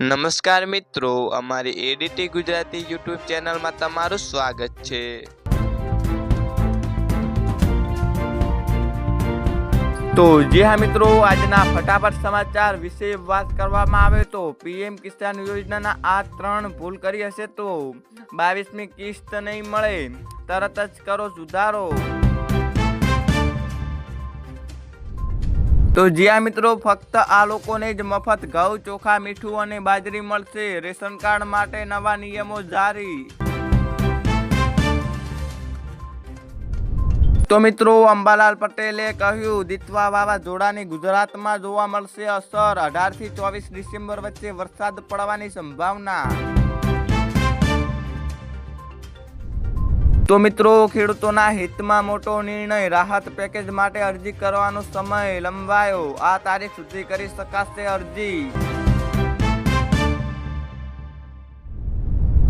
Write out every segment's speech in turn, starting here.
નમસ્કાર મિત્રો, અમારી એડીટી ગુજરાતી યુટ્યુબ ચેનલમાં તમારું સ્વાગત છે. તો જે હા મિત્રો, આજના ફટાફટ સમાચાર વિશે વાત કરવામાં આવે તો પીએમ કિસાન યોજનાના આ ત્રણ ભૂલ કરી હશે તો બાવીસમી કિસ્ત નહીં મળે, તરત જ કરો સુધારો. તો જ્યાં મિત્રો ફક્ત આ લોકોને જ મફત ઘઉં, ચોખા, મીઠું અને બાજરી મળશે. રેશન કાર્ડ માટે નવા નિયમો જારી. તો મિત્રો, અંબાલાલ પટેલે કહ્યું, દિતવા વાવાઝોડાની ગુજરાતમાં જોવા મળશે અસર. અઢારથી ચોવીસ ડિસેમ્બર વચ્ચે વરસાદ પડવાની સંભાવના. તો મિત્રો, ખેડૂતોના હિતમાં મોટો નિર્ણય રાહત પેકેજ માટે અરજી કરવાનો સમય લંબાયો. આ તારીખ સુધી કરી શકાશે અરજી.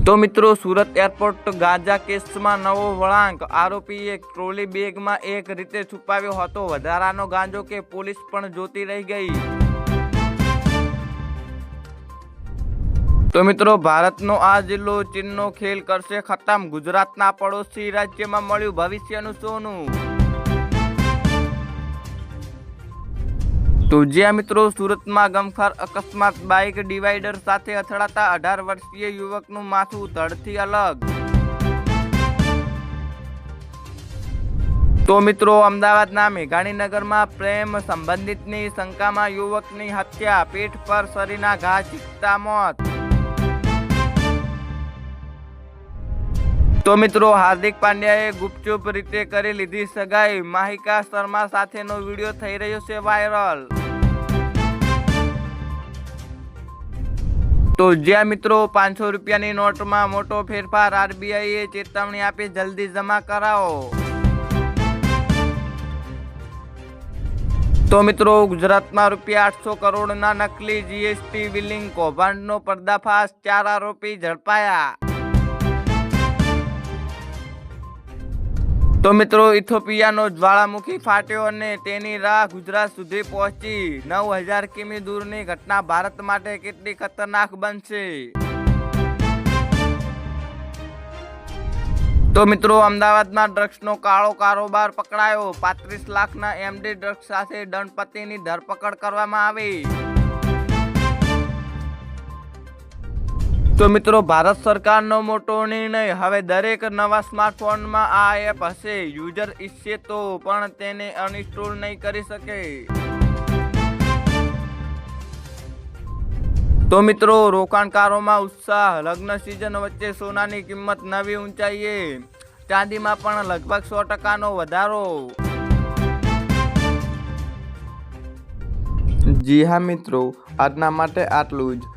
તો મિત્રો, સુરત એરપોર્ટ ગાંજા કેસમાં નવો વળાંક. આરોપીએ ટ્રોલી બેગમાં એક રીતે છુપાવ્યો હતો. વધારાનો ગાંજો કે પોલીસ પણ જોતી રહી ગઈ. તો મિત્રો, ભારતનો આ જિલ્લો ચીનનો ખેલ કરશે ખતમ. ગુજરાતના પડોશી રાજ્યમાં મળ્યું ભવિષ્યનું સોનું. તો જ્યાં મિત્રો, સુરતમાં ગમખાર અકસ્માત, બાઇક ડિવાઈડર સાથે અથડાતા અઢાર વર્ષીય યુવકનું માથું ધડથી અલગ. તો મિત્રો, અમદાવાદના મેઘાણીનગરમાં પ્રેમ સંબંધિતની શંકામાં યુવકની હત્યા. પીઠ પર શરીરના ઘા ચીકતા મોત. તો મિત્રો, હાર્દિક પાંડ્યાએ ગુપચુપ રીતે કરી લીધી સગાઈ. માહિકા શર્મા સાથેનો વીડિયો થઈ રહ્યો છે વાયરલ. તો જ્યાં મિત્રો, પાંચસો રૂપિયાની નોટમાં મોટો ફેરફાર, આરબીઆઈએ ચેતવણી આપી, જલ્દી જમા કરાવો. તો મિત્રો, ગુજરાતમાં રૂપિયા આઠસો કરોડના નકલી જીએસટી બિલિંગ કૌભાંડનો પર્દાફાશ, ચાર આરોપી ઝડપાયા. તો મિત્રો, ઇથોપિયાનો જ્વાળામુખી ફાટ્યો અને તેની રાહ ગુજરાત સુધી પહોંચી. નવ હજાર કિમી દૂરની ઘટના ભારત માટે કેટલી ખતરનાક બનશે? તો મિત્રો, અમદાવાદમાં ડ્રગ્સનો કાળો કારોબાર પકડાયો. પાંત્રીસ લાખના એમડી ડ્રગ્સ સાથે દંડપતિની ધરપકડ કરવામાં આવી. તો મિત્રો, ભારત સરકારનો મોટો નિર્ણય. હવે દરેક નવા સ્માર્ટફોનમાં આ એપ હશે. યુઝર ઈચ્છે તો પણ તેને અનઇન્સ્ટોલ નહીં કરી શકે. તો મિત્રો, રોકાણકારોમાં ઉત્સાહ. લગ્ન સિઝન વચ્ચે સોનાની કિંમત નવી ઊંચાઈએ. ચાંદીમાં પણ લગભગ સો ટકાનો વધારો. જી હા મિત્રો, આજના માટે આટલું જ.